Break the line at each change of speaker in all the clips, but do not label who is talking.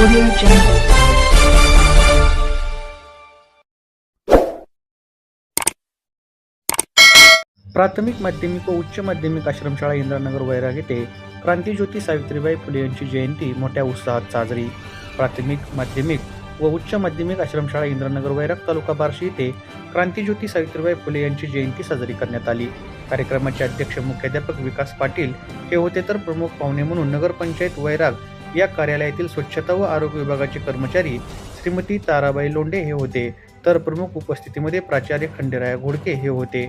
Audio Jungle.
प्राथमिक माध्यमिक व उच्च माध्यमिक आश्रमशाळा इंद्रनगर वैराग येथे क्रांतीज्योती सावित्रीबाई फुले यांची जयंती मोठ्या उत्साहात साजरी प्राथमिक माध्यमिक व उच्च माध्यमिक आश्रमशाळा इंद्रनगर वैराग तालुका बार्शी येथे क्रांतीज्योती सावित्रीबाई फुले यांची जयंती साजरी करण्यात आली कार्यक्रमाचे अध्यक्ष मुख्याध्यापक विकास पाटील हे होते तर प्रमुख पाहुणे म्हणून नगरपंचायत वैराग या कार्यालयातील स्वच्छता व आरोग्य विभागाचे कर्मचारी श्रीमती ताराबाई लोंडे हे होते. तर प्रमुख उपस्थितीमध्ये प्राचार्य खंडेराय घोडके हे होते.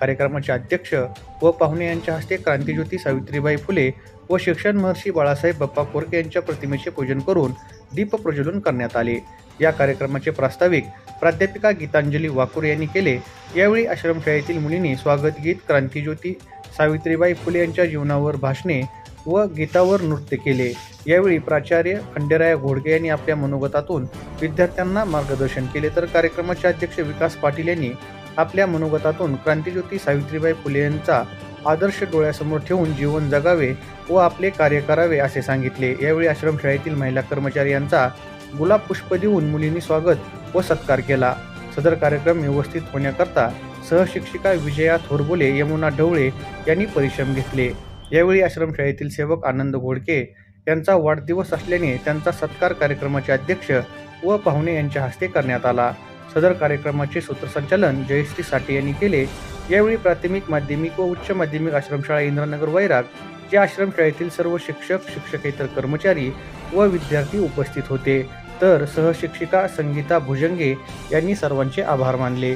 कार्यक्रमाचे अध्यक्ष व पाहुणे यांच्या हस्ते क्रांतीज्योती सावित्रीबाई फुले व शिक्षण महर्षी बाळासाहेब बप्पा कोरके यांच्या प्रतिमेचे पूजन करून दीप प्रज्वलन करण्यात आले. या कार्यक्रमाचे प्रास्ताविक प्राध्यापिका गीतांजली वाकुर यांनी केले. यावेळी आश्रमशाळेतील मुलींनी स्वागत गीत क्रांतीज्योती सावित्रीबाई फुले यांच्या जीवनावर भाषणे व गीतावर नृत्य केले. यावेळी प्राचार्य खंडेराया घोडगे यांनी आपल्या मनोगतातून विद्यार्थ्यांना मार्गदर्शन केले. तर कार्यक्रमाचे अध्यक्ष विकास पाटील यांनी आपल्या मनोगतातून क्रांतीज्योती सावित्रीबाई फुले यांचा आदर्श डोळ्यासमोर ठेवून जीवन जगावे व आपले कार्य करावे असे सांगितले. यावेळी आश्रमशाळेतील महिला कर्मचारी यांचा गुलाब पुष्प देऊन मुलींनी स्वागत व सत्कार केला. सदर कार्यक्रम व्यवस्थित होण्याकरता सहशिक्षिका विजया थोरबोले यमुना ढवळे यांनी परिश्रम घेतले. यावेळी आश्रमशाळेतील सेवक आनंद घोडके यांचा वाढदिवस असल्याने त्यांचा सत्कार कार्यक्रमाचे अध्यक्ष व पाहुणे यांच्या हस्ते करण्यात आला. सदर कार्यक्रमाचे सूत्रसंचालन जयश्री साठे यांनी केले. यावेळी प्राथमिक माध्यमिक व उच्च माध्यमिक आश्रमशाळा इंद्रनगर वैराग या आश्रमशाळेतील सर्व शिक्षक शिक्षकेतर कर्मचारी व विद्यार्थी उपस्थित होते. तर सहशिक्षिका संगीता भुजंगे यांनी सर्वांचे आभार मानले.